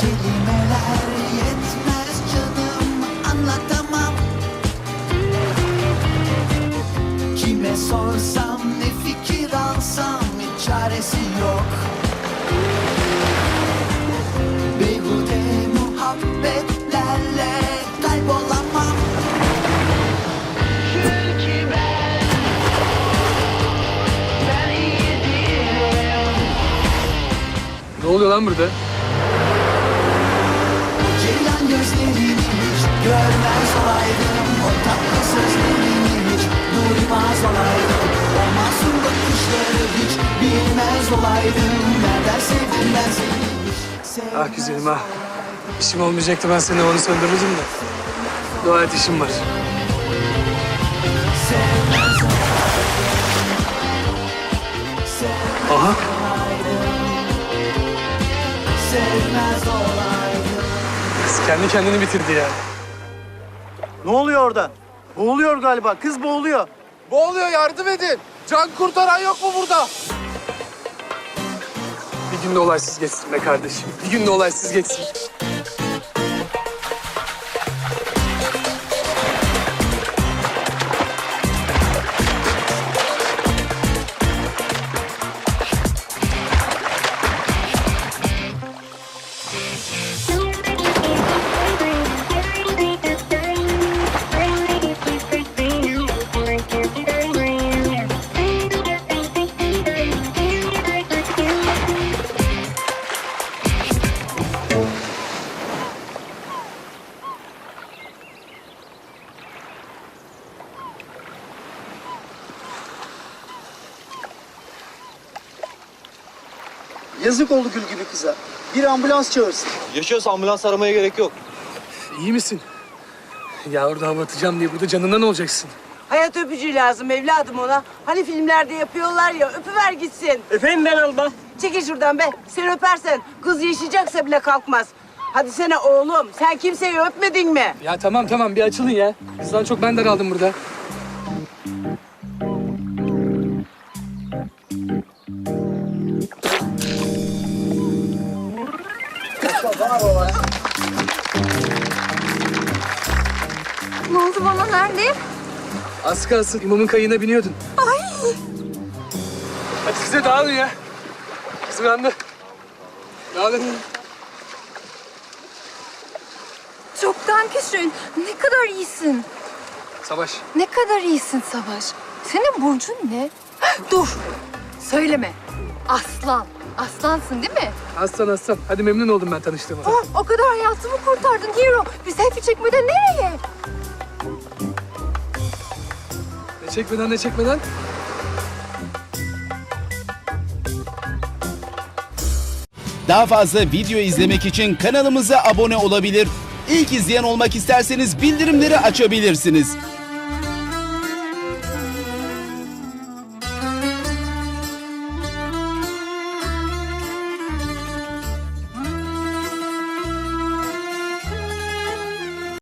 Kelimeler yetmez canım anlatamam. Kime sorsam ne fikir alsam hiç çaresi yok. Beyhude muhabbetlerle kaybolamam. Çünkü ben ben iyi değilim. Ne oluyor lan burada? Hiç görmez olaydım O tatlı sözlerini hiç duymaz olaydım O masum bakışları hiç bilmez olaydım Nereden sevdim ben seni hiç Ah güzelim ah. İşim olmayacaktı ben senin havanı söndürürdüm de. Dua et işim var. Aha. Kendi kendini bitirdi ya. Ne oluyor orada? Boğuluyor galiba. Kız boğuluyor. Boğuluyor yardım edin. Can kurtaran yok mu burada? Bir gün de olaysız geçsin be kardeşim. Bir gün de olaysız geçsin. Yazık oldu gül gibi kıza. Bir ambulans çağırsın. Yaşıyorsa ambulans aramaya gerek yok. İyi misin? Ya orada hava atacağım diye burada canından olacaksın. Hayat öpücüğü lazım evladım ona. Hani filmlerde yapıyorlar ya öpüver gitsin. Öpeyim ben alma. Çekil şuradan be. Sen öpersen kız yaşayacaksa bile kalkmaz. Hadi sene oğlum sen kimseyi öpmedin mi? Ya tamam tamam bir açılın ya. Kızdan çok ben daraldım burada. Ne oldu bana nerede? Az kalsın imamın kayığına biniyordun. Ay. Hadi size dağılın ya. Kız uyandı. Dağılın. Çok schön. Ne kadar iyisin. Savaş. Ne kadar iyisin Savaş. Senin burcun ne? Dur. Söyleme. Aslan. Aslansın değil mi? Aslan aslan. Hadi memnun oldum ben tanıştığıma. Oh, o kadar hayatımı kurtardın Hero. Bir selfie çekmeden nereye? Ne çekmeden ne çekmeden. Daha fazla video izlemek için kanalımıza abone olabilir. İlk izleyen olmak isterseniz bildirimleri açabilirsiniz.